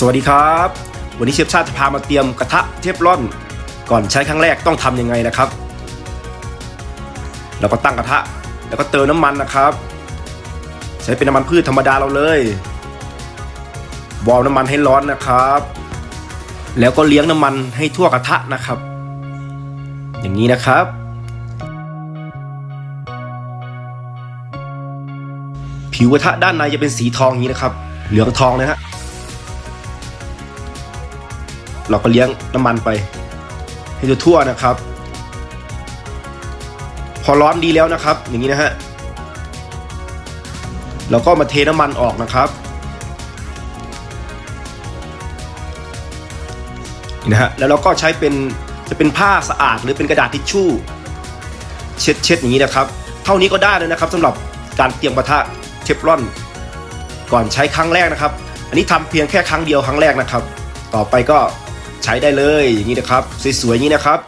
สวัสดีครับ วันนี้เชฟชาติจะพามาเตรียมกระทะเทฟลอน ก่อนใช้ครั้งแรกต้องทำยังไงนะครับ เราก็ตั้งกระทะแล้วก็เติมน้ำมันนะครับ ใช้เป็นน้ำมันพืชธรรมดาเราเลยบอลน้ำมันให้ร้อนนะครับ แล้วก็เลี้ยงน้ำมันให้ทั่วกระทะนะครับ อย่างนี้นะครับ ผิวกระทะด้านในจะเป็นสีทองอย่างนี้นะครับ เหลืองทองนะฮะ เราก็เลี้ยงน้ำมันไปให้ทั่วนะครับ พอร้อนดีแล้วนะครับ อย่างนี้นะฮะเราก็มาเทน้ำมันออกนะครับนี่นะฮะแล้วเราก็ใช้เป็นจะเป็นผ้าสะอาดหรือเป็นกระดาษทิชชู่ เช็ดเช็ดอย่างนี้นะครับ เท่านี้ก็ได้เลยนะครับสำหรับการเตรียมกระทะเทฟลอน ก่อนใช้ครั้งแรกนะครับ อันนี้ทำเพียงแค่ครั้งเดียวครั้งแรกนะครับ ต่อไปก็ ใช้ได้เลยอย่างนี้นะครับ สวยๆอย่างนี้นะครับ